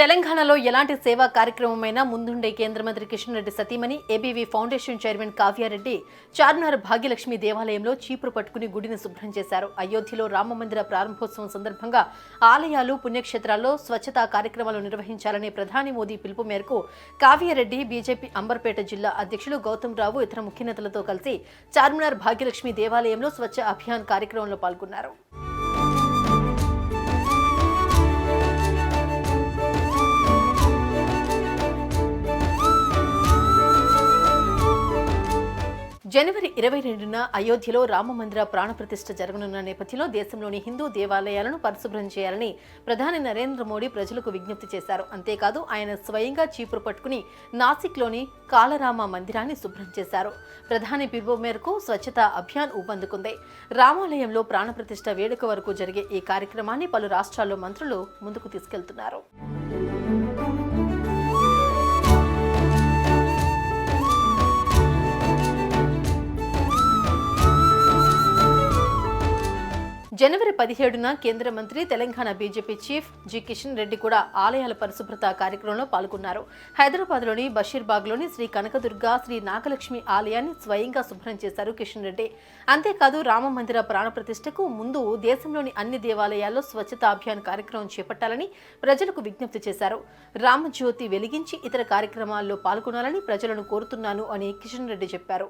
తెలంగాణలో ఎలాంటి సేవా కార్యక్రమమైనా ముందుండే కేంద్ర మంత్రి కిషన్రెడ్డి సతీమణి ABV foundation chairman Kavya Reddy Charminar Bhagyalakshmi దేవాలయంలో చీపురు పట్టుకుని గుడిని శుభ్రం చేశారు. అయోధ్యలో రామ మందిర ప్రారంభోత్సవం సందర్భంగా ఆలయాలు పుణ్యక్షేత్రాల్లో స్వచ్ఛతా కార్యక్రమాలు నిర్వహించాలనే ప్రధాని మోదీ పిలుపు మేరకు కావ్యారెడ్డి బీజేపీ అంబర్పేట జిల్లా అధ్యక్షులు గౌతమ్ రావు ఇతర ముఖ్య నేతలతో కలిసి చార్మినార్ భాగ్యలక్ష్మి దేవాలయంలో స్వచ్ఛ అభియాన్ కార్యక్రమంలో పాల్గొన్నారు. జనవరి ఇరవై రెండున అయోధ్యలో రామ మందిర ప్రాణప్రతిష్ఠ జరగనున్న నేపథ్యంలో దేశంలోని హిందూ దేవాలయాలను పరిశుభ్రం చేయాలని ప్రధాని నరేంద్ర మోడీ ప్రజలకు విజ్ఞప్తి చేశారు. అంతేకాదు ఆయన స్వయంగా చీపురు పట్టుకుని నాసిక్లోని కాలరామ మందిరాన్ని శుభ్రం చేశారు. ప్రధాని పిలుపు మేరకు స్వచ్ఛత అభియాన్ ఊపందుకుంది. రామాలయంలో ప్రాణప్రతిష్ఠ వేడుక వరకు జరిగే ఈ కార్యక్రమాన్ని పలు రాష్ట్రాల్లో మంత్రులు ముందుకు తీసుకెళ్తున్నారు. జనవరి పదిహేడున కేంద్ర మంత్రి Telangana BJP chief G Kishan Reddy కూడా ఆలయాల పరిశుభ్రత కార్యక్రమంలో పాల్గొన్నారు. హైదరాబాద్లోని బషీర్బాగ్లోని శ్రీ కనకదుర్గ శ్రీ నాగలక్ష్మి ఆలయాన్ని స్వయంగా శుభ్రం చేశారు కిషన్ రెడ్డి. అంతేకాదు రామ మందిర ప్రాణప్రతిష్ఠకు ముందు దేశంలోని అన్ని దేవాలయాల్లో స్వచ్ఛతా అభియాన్ కార్యక్రమం చేపట్టాలని ప్రజలకు విజ్ఞప్తి చేశారు. రామజ్యోతి వెలిగించి ఇతర కార్యక్రమాల్లో పాల్గొనాలని ప్రజలను కోరుతున్నాను అని కిషన్ రెడ్డి చెప్పారు.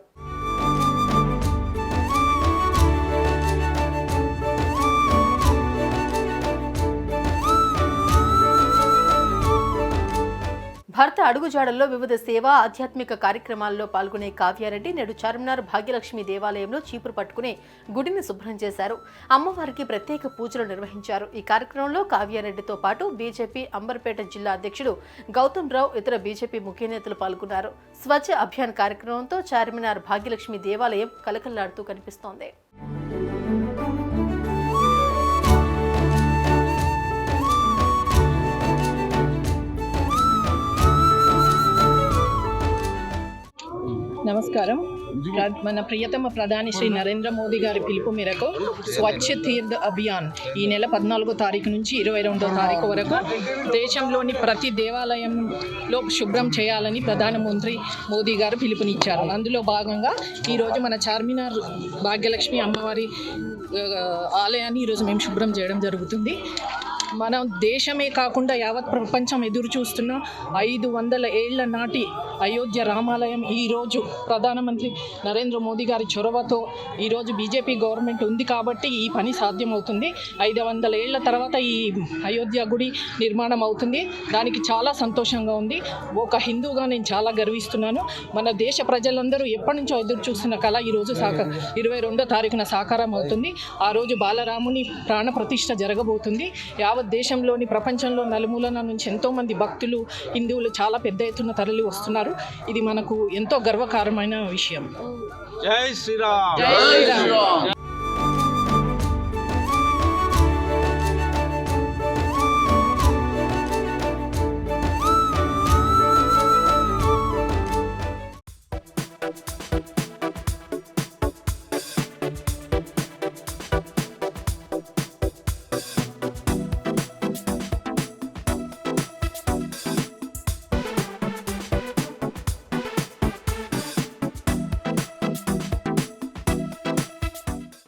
భర్త అడుగుజాడల్లో వివిధ సేవా ఆధ్యాత్మిక కార్యక్రమాల్లో పాల్గొనే కావ్యారెడ్డి నేడు చార్మినార్ భాగ్యలక్ష్మి దేవాలయంలో చీపురు పట్టుకుని గుడిని శుభ్రం చేశారు. అమ్మవారికి ప్రత్యేక పూజలు నిర్వహించారు. ఈ కార్యక్రమంలో కావ్యారెడ్డితో పాటు బీజేపీ అంబర్పేట జిల్లా అధ్యక్షుడు గౌతమ్ రావు ఇతర బీజేపీ ముఖ్య నేతలు పాల్గొన్నారు. స్వచ్ఛ అభియాన్ కార్యక్రమంతో చార్మినార్ భాగ్యలక్ష్మి దేవాలయం కలకల్లాడుతూ కనిపిస్తోంది. నమస్కారం. మన ప్రియతమ ప్రధాని శ్రీ నరేంద్ర మోదీ గారి పిలుపు మేరకు స్వచ్ఛ తీర్థ్ అభియాన్ ఈ నెల పద్నాలుగో తారీఖు నుంచి ఇరవై రెండో తారీఖు వరకు దేశంలోని ప్రతి దేవాలయంలో శుభ్రం చేయాలని ప్రధానమంత్రి మోదీ గారు పిలుపునిచ్చారు. అందులో భాగంగా ఈరోజు మన చార్మినార్ భాగ్యలక్ష్మి అమ్మవారి ఆలయాన్ని ఈరోజు మేము శుభ్రం చేయడం జరుగుతుంది. మన దేశమే కాకుండా యావత్ ప్రపంచం ఎదురు చూస్తున్న ఐదు వందల ఏళ్ళ నాటి అయోధ్య రామాలయం ఈరోజు ప్రధానమంత్రి నరేంద్ర మోదీ గారి చొరవతో ఈరోజు బీజేపీ గవర్నమెంట్ ఉంది కాబట్టి ఈ పని సాధ్యమవుతుంది. ఐదు వందల ఏళ్ళ తర్వాత ఈ అయోధ్య గుడి నిర్మాణం అవుతుంది. దానికి చాలా సంతోషంగా ఉంది. ఒక హిందూగా నేను చాలా గర్విస్తున్నాను. మన దేశ ప్రజలందరూ ఎప్పటి నుంచో ఎదురు చూస్తున్న కళ ఈరోజు సాక ఇరవై రెండో తారీఖున సాకారం అవుతుంది. ఆ రోజు బాలరాముని ప్రాణ ప్రతిష్ట జరగబోతుంది. యావత్ దేశంలోని ప్రపంచంలో నలుమూలన నుంచి ఎంతోమంది భక్తులు హిందువులు చాలా పెద్ద ఎత్తున తరలి వస్తున్నారు. ఇది మనకు ఎంతో గర్వకారమైన విషయం. జై శ్రీరామ్. జై శ్రీరామ్.